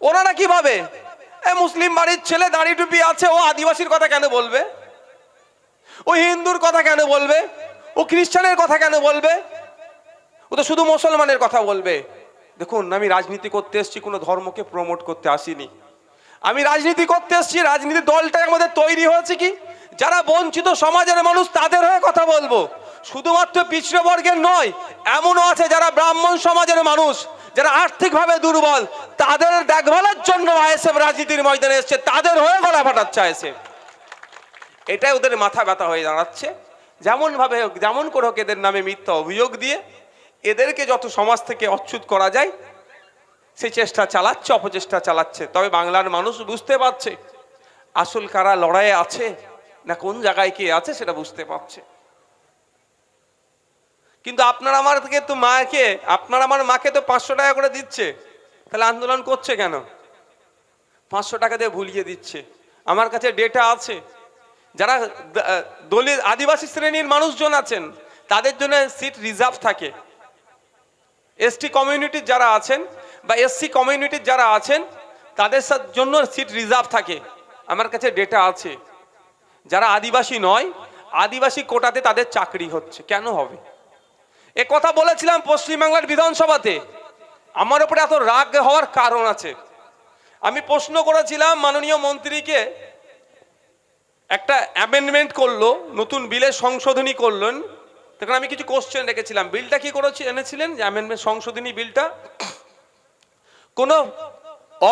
ওনারা কি ভাবে এ মুসলিম বাড়ির ছেলে দাড়ি টুপি আছে, ও আদিবাসীর কথা কেন বলবে? ও হিন্দুর কথা কেন বলবে? ও খ্রিস্টানের কথা কেন বলবে? ও তো শুধু মুসলমানের কথা বলবে। দেখুন, আমি রাজনীতি করতে এসেছি, কোনো ধর্মকে প্রমোট করতে আসিনি। আমি রাজনীতি করতে এসেছি রাজনীতি দলটাই আমাদের তৈরি হয়েছে কি? যারা বঞ্চিত সমাজের মানুষ, তাদের হয়ে কথা বলব। শুধুমাত্র পিছড়ে বর্গের নয়, এমনও আছে যারা ব্রাহ্মণ সমাজের মানুষ, যারা আর্থিকভাবে দুর্বল, তাদের দেখভালের জন্য আইএসএফ রাজনীতির ময়দানে এসছে, তাদের হয়ে গলা ফাটাচ্ছে আইএসএফ। এটাই ওদের মাথা ব্যথা হয়ে দাঁড়াচ্ছে। যেমনভাবে হোক, যেমন করে হোক, এদের নামে মিথ্যা অভিযোগ দিয়ে এদেরকে যত সমাজ থেকে অচ্যুত করা যায়, সে চেষ্টা চালাচ্ছে, অপচেষ্টা চালাচ্ছে। তবে বাংলার মানুষ বুঝতে পারছে, আসল কারা লড়াইয়ে আছে, না কোন জায়গায় কে আছে সেটা বুঝতে পারছে। কিন্তু আপনার আমার থেকে তো মাকে, আপনার আমার মাকে তো পাঁচশো টাকা করে দিচ্ছে। তাহলে আন্দোলন করছে কেন? পাঁচশো টাকা দিয়ে ভুলিয়ে দিচ্ছে। আমার কাছে ডেটা আছে। যারা দলিত আদিবাসী শ্রেণির মানুষজন আছেন, তাদের জন্য সিট রিজার্ভ থাকে। এসটি কমিউনিটির যারা আছেন বা এসসি কমিউনিটির যারা আছেন, তাদের জন্য সিট রিজার্ভ থাকে। আমার কাছে ডেটা আছে। যারা আদিবাসী নয়, আদিবাসী কোটাতে তাদের চাকরি হচ্ছে। কেন হবে? এ কথা বলেছিলাম পশ্চিমবাংলার বিধানসভাতে। আমার উপরে এত রাগ হওয়ার কারণ আছে। আমি প্রশ্ন করেছিলাম মাননীয় মন্ত্রীকে, একটা অ্যামেন্ডমেন্ট করল, নতুন বিলের সংশোধনী করলেন। তখন আমি কিছু কোশ্চেন রেখেছিলাম। বিলটা কি করেছি, এনেছিলেন যে অ্যামেন্ডমেন্ট সংশোধনী বিলটা? কোনো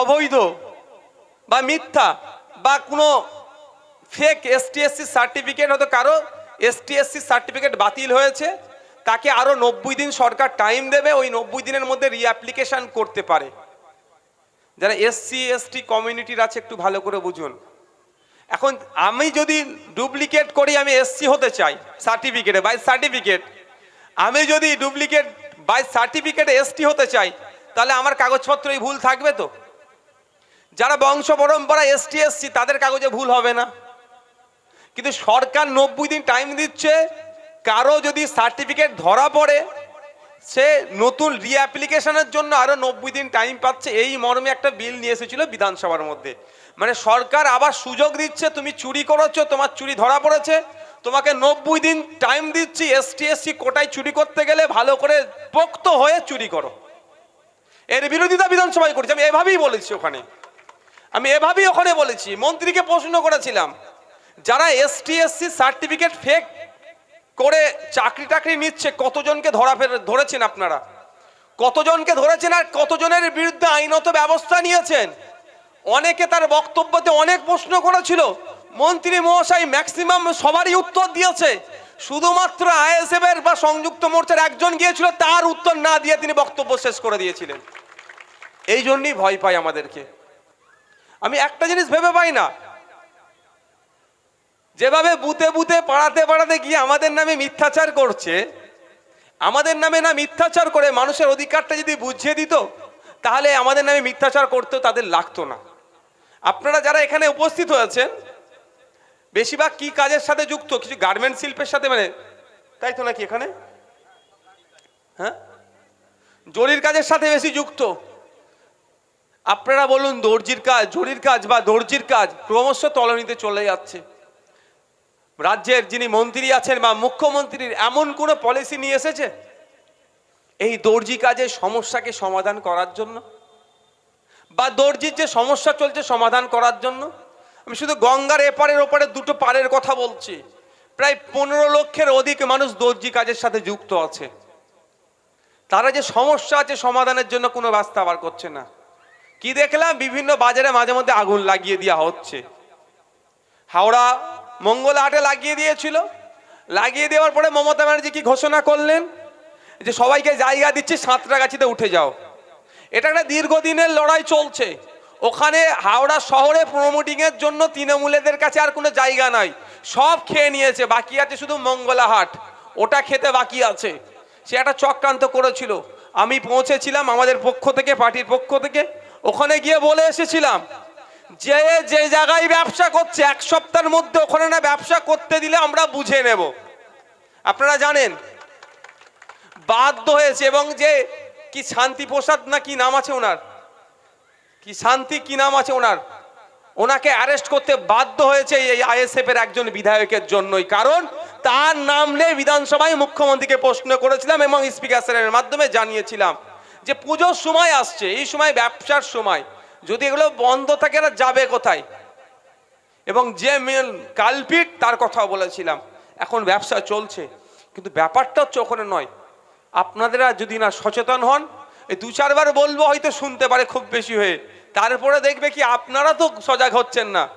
অবৈধ বা মিথ্যা বা কোনো ফেক এসটিএসসি সার্টিফিকেট হয়তো কারও এসটিএসসি সার্টিফিকেট বাতিল হয়েছে। তাকে আরও নব্বই দিন সরকার টাইম দেবে, ওই নব্বই দিনের মধ্যে রিঅ্যাপ্লিকেশন করতে পারে। যারা এসসি এসটি কমিউনিটির আছে, একটু ভালো করে বুঝুন। এখন আমি যদি ডুপ্লিকেট করি, আমি এসসি হতে চাই সার্টিফিকেটে বাই সার্টিফিকেট আমি যদি ডুপ্লিকেট বাই সার্টিফিকেটে এসটি হতে চাই, তাহলে আমার কাগজপত্র এই ভুল থাকবে তো? যারা বংশ পরম্পরা এসটি এসসি তাদের কাগজে ভুল হবে না। কিন্তু সরকার নব্বই দিন টাইম দিচ্ছে কারও যদি সার্টিফিকেট ধরা পড়ে, সে নতুন রিঅ্যাপ্লিকেশনের জন্য আরও নব্বই দিন টাইম পাচ্ছে, এই মর্মে একটা বিল নিয়ে এসেছিল বিধানসভার মধ্যে। মানে সরকার আবার সুযোগ দিচ্ছে, তুমি চুরি করেছ, তোমার চুরি ধরা পড়েছে, তোমাকে নব্বই দিন টাইম দিচ্ছি এসটি এসসি কোটায় চুরি করতে গেলে ভালো করে পোক্ত হয়ে চুরি করো। এর বিরোধিতা বিধানসভায় করেছি, আমি এভাবেই বলেছি ওখানে। আমি এভাবেই ওখানে বলেছি, মন্ত্রীকে প্রশ্ন করেছিলাম, যারা এসটি এসসি সার্টিফিকেট ফেক করে চাকরি টাকরি নিচ্ছে, কতজনকে ধরা ফের, ধরেছেন আপনারা? কতজনকে ধরেছেন আর কতজনের বিরুদ্ধে আইনত ব্যবস্থা নিয়েছেন? অনেকে তার বক্তব্যতে অনেক প্রশ্ন করেছিল। মন্ত্রী মহাশয় ম্যাক্সিমাম সবারই উত্তর দিয়েছে। শুধুমাত্র আইএসএফ এর বা সংযুক্ত মোর্চার একজন গিয়েছিল, তার উত্তর না দিয়ে তিনি বক্তব্য শেষ করে দিয়েছিলেন। এই জন্যই ভয় পাই আমাদেরকে। আমি একটা জিনিস ভেবে পাই না যেভাবে বুতে বুতে পাড়াতে পাড়াতে গিয়ে আমাদের নামে মিথ্যাচার করছে, আমাদের নামে না মিথ্যাচার করে মানুষের অধিকারটা যদি বুঝিয়ে দিত, তাহলে আমাদের নামে মিথ্যাচার করতেও তাদের লাগতো না। আপনারা যারা এখানে উপস্থিত হয়েছেন, বেশিরভাগ কি কাজের সাথে যুক্ত? কিছু গার্মেন্ট শিল্পের সাথে মানে তাই তো নাকি এখানে? হ্যাঁ? জরির কাজের সাথে বেশি যুক্ত। আপনারা বলুন দর্জির কাজ, জরির কাজ বা দর্জির কাজ, ক্রমশ তলনিতে চলে যাচ্ছে। রাজ্যের যিনি মন্ত্রী আছেন বা মুখ্যমন্ত্রীর এমন কোনো পলিসি নিয়ে এসেছে? এই দর্জি কাজের সমস্যাকে সমাধান করার জন্য? বা দর্জির যে সমস্যা চলছে সমাধান করার জন্য? আমি শুধু গঙ্গার এপারের ওপারে দুটো পারের কথা বলছি। প্রায় পনেরো লক্ষের অধিক মানুষ দর্জি কাজের সাথে যুক্ত আছে। তারা যে সমস্যা আছে সমাধানের জন্য কোনো রাস্তা বার করছে না। কি দেখলাম? বিভিন্ন বাজারে মাঝে মধ্যে আগুন লাগিয়ে দেওয়া হচ্ছে। হাওড়া মঙ্গলহাটে লাগিয়ে দিয়েছিল। লাগিয়ে দেওয়ার পরে মমতা ব্যানার্জি কি ঘোষণা করলেন? যে সবাইকে জায়গা দিচ্ছে, সাঁতরাগাছিতে উঠে যাও। এটা একটা দীর্ঘদিনের লড়াই চলছে। ওখানে হাওড়া শহরে প্রমোটিং এর জন্য তৃণমূলেদের কাছে আর কোনো জায়গা নাই। সব খেয়ে নিয়েছে, বাকি আছে শুধু মঙ্গলাহাট ওটা খেতে বাকি আছে। সে একটা চক্রান্ত করেছিল। আমি পৌঁছেছিলাম আমাদের পক্ষ থেকে, পার্টির পক্ষ থেকে। ওখানে গিয়ে বলে এসেছিলাম যে যে জায়গায় ব্যবসা করছে, এক সপ্তাহের মধ্যে ওখানে না ব্যবসা করতে দিলে আমরা বুঝে নেব। আপনারা জানেন, বাধ্য হয়েছে এবং যে, কি শান্তি প্রসাদ না কি নাম আছে ওনার? কি শান্তি কি নাম আছে ওনার? ওনাকে অ্যারেস্ট করতে বাধ্য হয়েছে এই আইএসএফ এর একজন বিধায়কের জন্যই। কারণ তার নাম নিয়ে বিধানসভায় মুখ্যমন্ত্রীকে প্রশ্ন করেছিলাম এবং স্পিকার স্যারের মাধ্যমে জানিয়েছিলাম যে, পুজোর সময় আসছে, এই সময় ব্যবসার সময়। যদি এগুলো বন্ধ থাকে এরা যাবে কোথায়? এবং যে মেন কালপিট তার কথাও বলেছিলাম। এখন ব্যবসা চলছে। কিন্তু ব্যাপারটা হচ্ছে ওখানে নয়। আপনাদেরা যদি না সচেতন হন এই দু চারবার বলব হয়তো শুনতে পারে খুব বেশি হয়ে। তারপরে দেখবে কি আপনারা তো সজাগ হচ্ছেন না।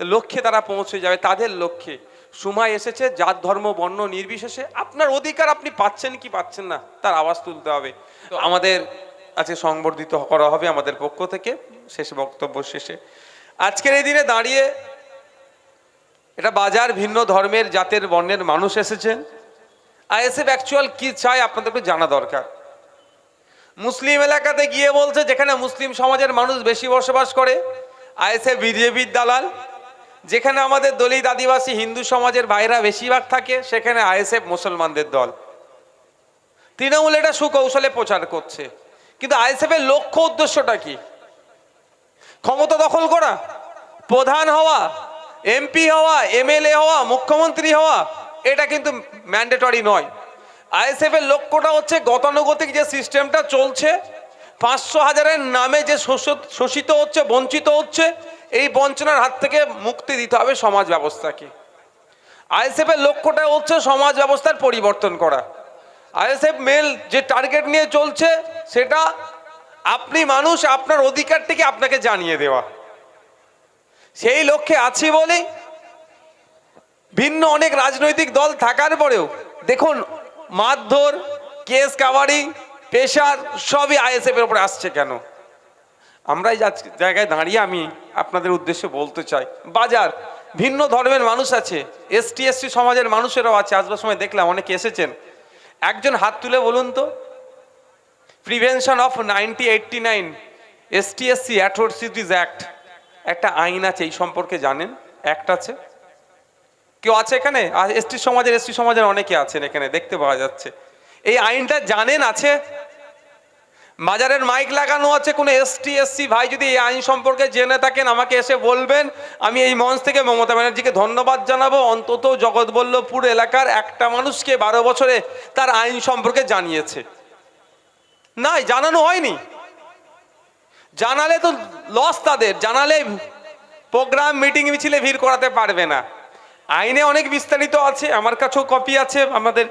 লক্ষ্যে তারা পৌঁছে যাবে তাদের লক্ষ্যে। সময় এসেছে জাত ধর্ম বর্ণ নির্বিশেষে। আপনার অধিকার আপনি পাচ্ছেন কি পাচ্ছেন না তার আওয়াজ তুলতে হবে। আমাদের আজকে সংবর্ধিত করা হবে আমাদের পক্ষ থেকে। শেষ বক্তব্য শেষে। আজকের এই দিনে দাঁড়িয়ে এটা বাজার ভিন্ন ধর্মের, জাতের, বর্ণের মানুষ এসেছেন। আইএসএফ অ্যাকচুয়াল কি চায় আপনাদের একটু জানা দরকার। মুসলিম এলাকাতে গিয়ে বলছে, যেখানে মুসলিম সমাজের মানুষ বেশি বসবাস করে, আইএসএফ বিজেপির দালাল। যেখানে আমাদের দলিত আদিবাসী হিন্দু সমাজের ভাইরা বেশিরভাগ থাকে, সেখানে আইএসএফ মুসলমানদের দল। তৃণমূল এটা সুকৌশলে প্রচার করছে। কিন্তু আইএসএফ এর লক্ষ্য উদ্দেশ্যটা কি? ক্ষমতা দখল করা, প্রধান হওয়া, এমপি হওয়া, এমএলএ হওয়া, মুখ্যমন্ত্রী হওয়া, এটা কিন্তু ম্যান্ডেটরি নয়। আইএসএফ এর লক্ষ্যটা হচ্ছে গতানুগতিক যে সিস্টেমটা চলছে, পাঁচশো হাজারের নামে যে শোষ- শোষিত হচ্ছে, বঞ্চিত হচ্ছে, এই বঞ্চনার হাত থেকে মুক্তি দিতে হবে সমাজ ব্যবস্থাকে। আইএসএফ এর লক্ষ্যটা হচ্ছে সমাজ ব্যবস্থার পরিবর্তন করা। আইএসএফ মেল যে টার্গেট নিয়ে চলছে সেটা আপনি মানুষ, আপনার অধিকারটিকে আপনাকে জানিয়ে দেওয়া। সেই লক্ষ্যে আছি বলে ভিন্ন অনেক রাজনৈতিক দল থাকার পরেও, দেখুন, মারধর, কেস কাবারি পেশার সবই আইএসএফ এর উপরে আসছে কেন? আমরা এই জায়গায় দাঁড়িয়ে আমি আপনাদের উদ্দেশ্যে বলতে চাই। বাজার, ভিন্ন ধর্মের মানুষ আছে, এসটি এসসি সমাজের মানুষেরাও আছে। আসবার সময় দেখলাম অনেকে এসেছেন। একজন হাত তুলে বলুন তো prevention of ninety eighty nine ST SC atrocities act একটা আইন আছে, এই সম্পর্কে জানেন? অ্যাক্ট আছে। কেউ আছে এখানে? আর এসটি সমাজের এসটি সমাজের অনেকে আছেন এখানে, দেখতে পাওয়া যাচ্ছে। এই আইনটা জানেন আছে? বাজারের মাইক লাগানো আছে কোনো এসটি এসসি ভাই যদি এই আইন সম্পর্কে জেনে থাকেন, আমাকে এসে বলবেন। আমি এই মঞ্চ থেকে মমতা ব্যানার্জিকে ধন্যবাদ জানাব। অন্তত জগৎবল্লভপুর এলাকার একটা মানুষকে বারো বছরে তার আইন সম্পর্কে জানিয়েছে। নাই, জানানো হয়নি। জানালে তো লস তাদের, জানালে প্রোগ্রাম মিটিং মিছিলে ভিড় করাতে পারবে না। আইনে অনেক বিস্তারিত আছে, আমার কাছেও কপি আছে, আমাদের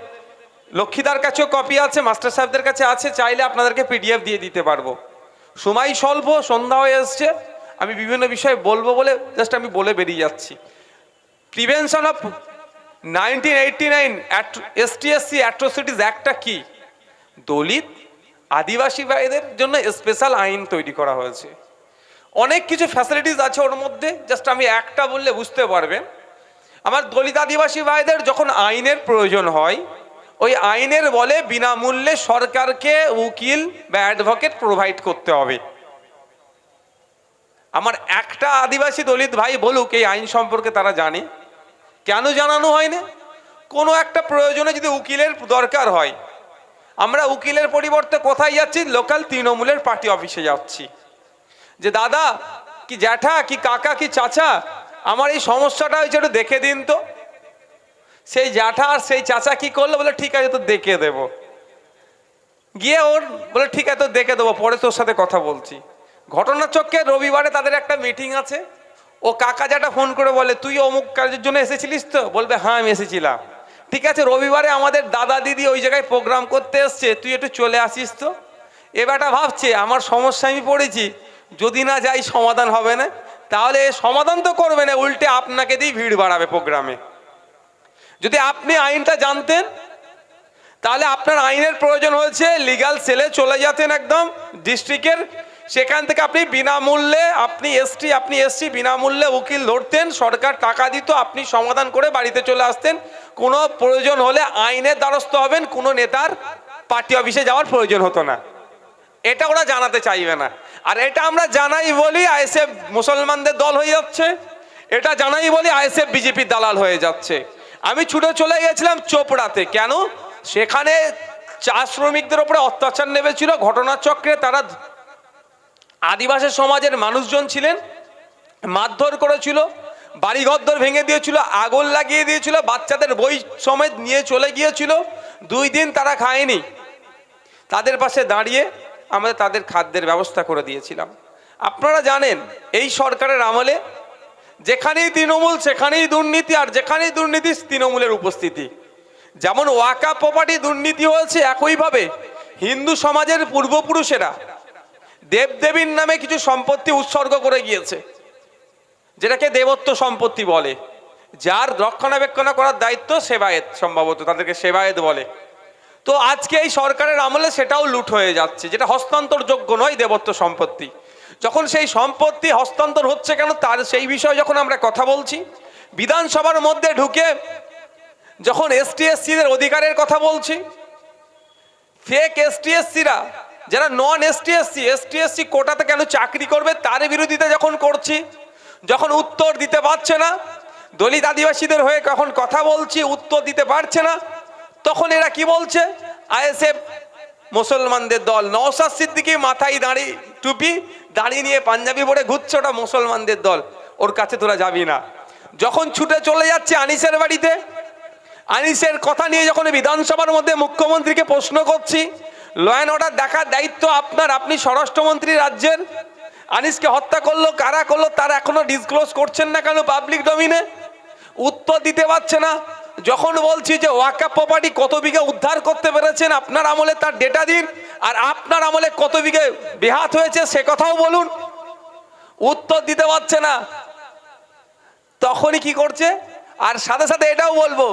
লক্ষ্মীদার কাছেও কপি আছে, মাস্টার সাহেবদের কাছে আছে, চাইলে আপনাদেরকে পিডিএফ দিয়ে দিতে পারব। সময় স্বল্প, সন্ধ্যা হয়ে এসছে, আমি বিভিন্ন বিষয়ে বলব বলে জাস্ট আমি বলে বেরিয়ে যাচ্ছি। Prevention of nineteen eighty nine ST SC atrocities অ্যাক্টটা কি? দলিত আদিবাসী ভাইদের জন্য স্পেশাল আইন তৈরি করা হয়েছে। অনেক কিছু ফ্যাসিলিটিস আছে ওর মধ্যে জাস্ট আমি একটা বললে বুঝতে পারবেন। আমার দলিত আদিবাসী ভাইদের যখন আইনের প্রয়োজন হয়, ওই আইনের বলে বিনামূল্যে সরকারকে উকিল বা অ্যাডভোকেট প্রোভাইড করতে হবে। আমার একটা আদিবাসী দলিত ভাই বলুক, এই আইন সম্পর্কে তারা জানে। কেন জানানো হয় না কোনো একটা প্রয়োজনে যদি উকিলের দরকার হয় আমরা উকিলের পরিবর্তে কোথায় যাচ্ছি? লোকাল তৃণমূলের পার্টি অফিসে যাচ্ছি। যে দাদা, কি জ্যাঠা, কি কাকা, কি চাচা, আমার এই সমস্যাটা হয়েছে একটু দেখে দিন তো। সেই জ্যাঠা আর সেই চাচা কি করল? বলে, ঠিক আছে তো দেখে দেব। গিয়ে ওর বলে, ঠিক আছে তো দেখে দেবো, পরে তোর সাথে কথা বলছি। ঘটনা ঘটনাচক্রে রবিবারে তাদের একটা মিটিং আছে। ও কাকা জ্যাঠা ফোন করে বলে, তুই অমুক কাজের জন্য এসেছিলিস তো? বলবে হ্যাঁ আমি এসেছিলাম। ঠিক আছে, রবিবারে আমাদের দাদা দিদি ওই জায়গায় প্রোগ্রাম করতে এসছে, তুই একটু চলে আসিস তো। এবারটা ভাবছে, আমার সমস্যা আমি পড়েছি, যদি না যাই সমাধান হবে না? তাহলে সমাধান তো করবে না, উল্টে আপনাকে দিয়ে ভিড় বাড়াবে প্রোগ্রামে। যদি আপনি আইনটা জানতেন, তাহলে আপনার আইনের প্রয়োজন হয়েছে, লিগাল সেলে চলে যেতেন একদম, ডিস্ট্রিক্টের সেখান থেকে আপনি বিনামূল্যে আপনি এসটি আপনি এসটি বিনামূল্যে উকিল ধরতেন, সরকার টাকা দিত, আপনি সমাধান করে বাড়িতে চলে আসতেন। কোনো প্রয়োজন হলে আইনের দ্বারস্থ হবেন, কোনো নেতার পার্টি অফিসে যাওয়ার প্রয়োজন হতো না। এটা ওরা জানাতে চাইবে না। আর এটা আমরা জানাই বলি আইএসএফ মুসলমানদের দল হয়ে যাচ্ছে। এটা জানাই বলি আইএসএফ বিজেপির দালাল হয়ে যাচ্ছে। আমি ছুটে চলে গেছিলাম চোপড়াতে। কেন? সেখানে চা শ্রমিকদের ওপরে অত্যাচার নেমেছিল, ঘটনাচক্রে তারা আদিবাসী সমাজের মানুষজন ছিলেন, মারধর করেছিল, বাড়িঘরদর ভেঙে দিয়েছিল, আগুন লাগিয়ে দিয়েছিল, বাচ্চাদের বই সমেত নিয়ে চলে গিয়েছিল। দুই দিন তারা খায়নি। তাদের পাশে দাঁড়িয়ে আমরা তাদের খাদ্যের ব্যবস্থা করে দিয়েছিলাম। আপনারা জানেন, এই সরকারের আমলে যেখানেই তৃণমূল, সেখানেই দুর্নীতি, আর যেখানেই দুর্নীতি, তৃণমূলের উপস্থিতি। যেমন ওয়াকা প্রপার্টি দুর্নীতি হয়েছে একইভাবে, হিন্দু সমাজের পূর্বপুরুষেরা দেবদেবীর নামে কিছু সম্পত্তি উৎসর্গ করে গিয়েছে, যেটাকে দেবত্ব সম্পত্তি বলে। যার রক্ষণাবেক্ষণ করার দায়িত্ব সেবায়েত, সম্ভবত তাদেরকে সেবায়েত বলে। তো আজকে এই সরকারের আমলে সেটাও লুট হয়ে যাচ্ছে, যেটা হস্তান্তরযোগ্য নয় দেবত্ব সম্পত্তি। যখন সেই সম্পত্তি হস্তান্তর হচ্ছে কেন, তার সেই বিষয়ে যখন আমরা কথা বলছি, বিধানসভার মধ্যে ঢুকে যখন এসটি এসসিদের অধিকারের কথা বলছি ফেক এসটি এসসিরা যারা non ST SC ST SC কোটাতে কেন চাকরি করবে, তার বিরোধিতা যখন করছি, যখন উত্তর দিতে পারছে না, দলিত আদিবাসীদের হয়ে কখন কথা বলছি, উত্তর দিতে পারছে না, তখন এরা কি বলছে? আইএসএফ মুসলমানদের দল। নওসাদ সিদ্দিকি মাথায় দাঁড়িয়ে টুপি, দাঁড়িয়ে নিয়ে পাঞ্জাবি পরে ঘুরছে ওটা মুসলমানদের দল। ওর কাছে তোরা যাবি না। যখন ছুটে চলে যাচ্ছে আনিসের বাড়িতে, আনিসের কথা নিয়ে যখন বিধানসভার মধ্যে মুখ্যমন্ত্রীকে প্রশ্ন করছি ল অ্যান্ড অর্ডার দেখার দায়িত্ব আপনার, আপনি স্বরাষ্ট্রমন্ত্রী রাজ্যের। আনিসকে হত্যা করল, কারা করল, তার এখনও ডিসক্লোজ করছেন না কেন পাবলিক ডমিনে উত্তর দিতে পারছে না। যখন বলছি যে ওয়াকা প্রপার্টি কত বিঘে উদ্ধার করতে পেরেছেন, আপনার আমলে তার ডেটা দিন। আর আপনার আমলে কত বিঘে বেহাত হয়েছে, সে কথাও বলুন। উত্তর দিতে পারছে না। তখনই কি করছে? আর সাথে সাথে এটাও বলব